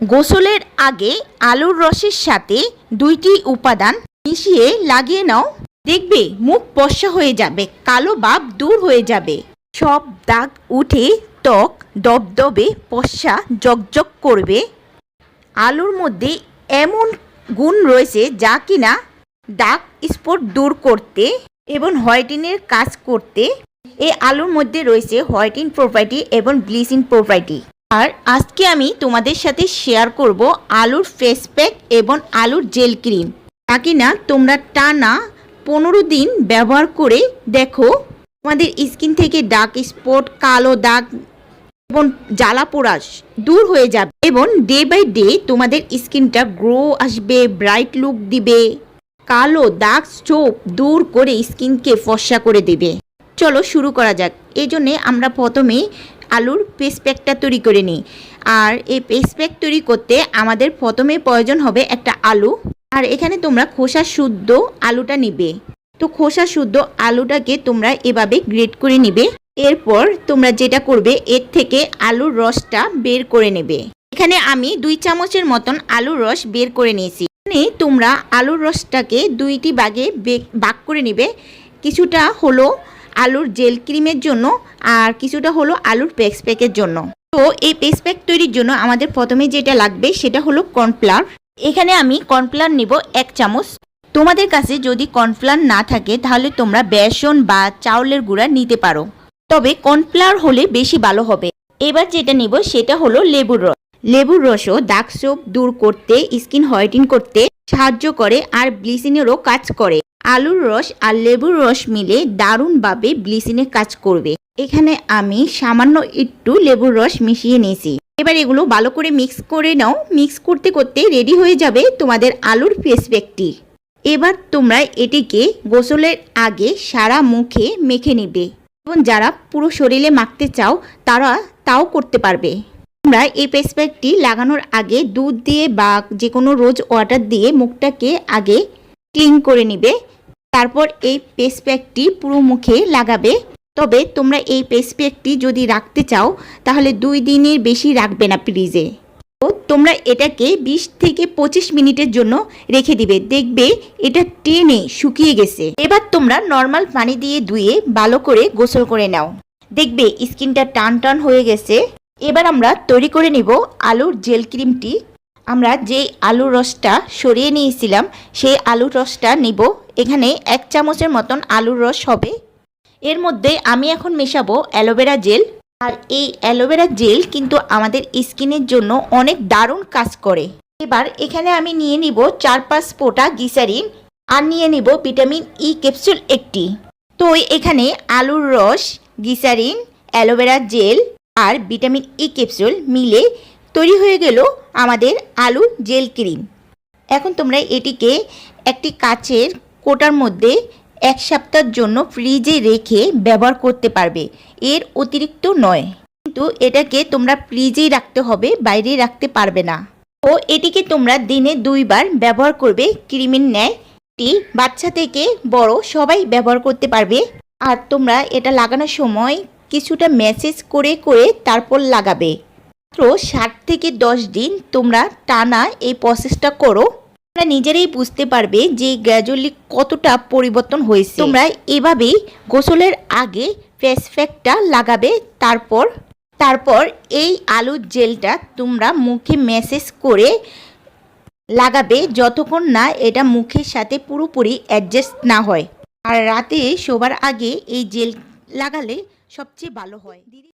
গোসলের আগে আলুর রসের সাথে দুইটি উপাদান মিশিয়ে লাগিয়ে নাও। দেখবে মুখ পশা হয়ে যাবে, কালো ভাব দূর হয়ে যাবে। সব দাগ উঠে ত্বক দবদবে, পশা জকজক করবে। আলুর মধ্যে এমন গুণ রয়েছে যা কিনা দাগ স্পট দূর করতে এবং হোয়াইটিনের কাজ করতে। এই আলুর মধ্যে রয়েছে হোয়াইটিন প্রপার্টি এবং ব্লিচিং প্রপার্টি। আর আজকে আমি তোমাদের সাথে শেয়ার করব আলুর ফেস প্যাক এবং আলুর জেল ক্রিম তা কিনা তোমরা টানা পনেরো দিন ব্যবহার করে দেখো। তোমাদের স্কিন থেকে ডার্ক স্পট কালো দাগ এবং জ্বালা পোড়া দূর হয়ে যাবে এবং ডে বাই ডে তোমাদের স্কিনটা গ্রো আসবে ব্রাইট লুক দিবে। কালো দাগ চোপ দূর করে স্কিনকে ফর্সা করে দেবে। চলো শুরু করা যাক। এই জন্যে আমরা প্রথমে আলুর পেস্ট প্যাকটা তৈরি করে নিই। আর এই পেস্ট প্যাক তৈরি করতে আমাদের প্রথমে প্রয়োজন হবে একটা আলু। আর এখানে তোমরা খোসা শুদ্ধ আলুটা নিবে। তো খোসা শুদ্ধ আলুটাকে তোমরা এভাবে গ্রেট করে নিবে। এরপর তোমরা যেটা করবে, এর থেকে আলুর রসটা বের করে নেবে। এখানে আমি দুই চামচের মতন আলুর রস বের করে নিয়েছি। এখানে তোমরা আলুর রসটাকে দুইটি বাগে ভাগ করে নিবে। কিছুটা হলো আলুর জেল ক্রিমের জন্য আর কিছুটা হলো আলুর পেক্স প্যাকের জন্য। তো এই পেস্ট প্যাক তৈরির জন্য আমাদের প্রথমে যেটা লাগবে সেটা হলো কর্নফ্লাওয়ার। এখানে আমি কর্নফ্লাওয়ার নিব এক চামচ। তোমাদের কাছে যদি কর্নফ্লাওয়ার না থাকে তাহলে তোমরা বেসন বা চাউলের গুঁড়া নিতে পারো। তবে কর্নফ্লাওয়ার হলে বেশি ভালো হবে। এবার যেটা নিব সেটা হলো লেবুর রস। লেবুর রসও দাগ সোপ দূর করতে, স্কিন হোয়াইটিং করতে সাহায্য করে আর ব্লিচিংয়েরও কাজ করে। আলুর রস আর লেবুর রস মিলে দারুণভাবে ব্লিচিংয়ের কাজ করবে। এখানে আমি সামান্য একটু লেবুর রস মিশিয়ে নিয়েছি। এবার এগুলো ভালো করে মিক্স করে নাও। মিক্স করতে করতে রেডি হয়ে যাবে তোমাদের আলুর ফেস প্যাকটি। এবার তোমরা এটিকে গোসলের আগে সারা মুখে মেখে নিবে। এবং যারা পুরো শরীরে মাখতে চাও, তারা তাও করতে পারবে। তোমরা এই ফেস প্যাকটি লাগানোর আগে দুধ দিয়ে বা যে কোনো রোজ ওয়াটার দিয়ে মুখটাকে আগে ক্লিন করে নিবে। তারপর এই ফেস প্যাকটি পুরো মুখে লাগাবে। তবে তোমরা এই ফেস প্যাকটি যদি রাখতে চাও, তাহলে দুই দিনের বেশি রাখবে না ফ্রিজে। তো তোমরা এটাকে 20 থেকে পঁচিশ মিনিটের জন্য রেখে দিবে। দেখবে এটা টেনে শুকিয়ে গেছে। এবার তোমরা নর্মাল পানি দিয়ে ধুয়ে ভালো করে গোসল করে নাও। দেখবে স্কিনটা টান টান হয়ে গেছে। এবার আমরা তৈরি করে নিব আলুর জেল ক্রিমটি আমরা যে আলুর রসটা সরিয়ে নিয়েছিলাম, সেই আলুর রসটা নিব। এখানে এক চামচের মতন আলুর রস হবে। এর মধ্যে আমি এখন মেশাবো অ্যালোভেরা জেল। আর এই অ্যালোভেরা জেল কিন্তু আমাদের স্কিনের জন্য অনেক দারুণ কাজ করে। এবার এখানে আমি নিয়ে নিব চার পাঁচ ফোঁটা গিসারিন আর নিয়ে নিব ভিটামিন ই ক্যাপসুল একটি। তো এখানে আলুর রস গিসারিন অ্যালোভেরা জেল আর ভিটামিন ই ক্যাপসুল মিলে তৈরি হয়ে গেল আমাদের আলু জেল ক্রিম। এখন তোমরা এটিকে একটি কাচের কোটার মধ্যে এক সপ্তাহের জন্য ফ্রিজে রেখে ব্যবহার করতে পারবে। এর অতিরিক্ত নয়। কিন্তু এটাকে তোমরা ফ্রিজেই রাখতে হবে বাইরে রাখতে পারবে না। ও এটিকে তোমরা দিনে দুইবার ব্যবহার করবে। ক্রিমের ন্যায় এটি বাচ্চা থেকে বড় সবাই ব্যবহার করতে পারবে। আর তোমরা এটা লাগানোর সময় কিছুটা মেসেজ করে করে তারপর লাগাবে। মাত্র ষাট থেকে দশ দিন তোমরা টানা এই প্রসেসটা করো। তোমরা নিজেরাই বুঝতে পারবে যে গ্র্যাজুয়ালি কতটা পরিবর্তন হয়েছে। তোমরা এভাবেই গোসলের আগে ফেস প্যাকটা লাগাবে, তারপর তারপর এই আলুর জেলটা তোমরা মুখে ম্যাসেজ করে লাগাবে যতক্ষণ না এটা মুখের সাথে পুরোপুরি অ্যাডজাস্ট না হয়। আর রাতে শোবার আগে এই জেল লাগালে সবচেয়ে ভালো হয়।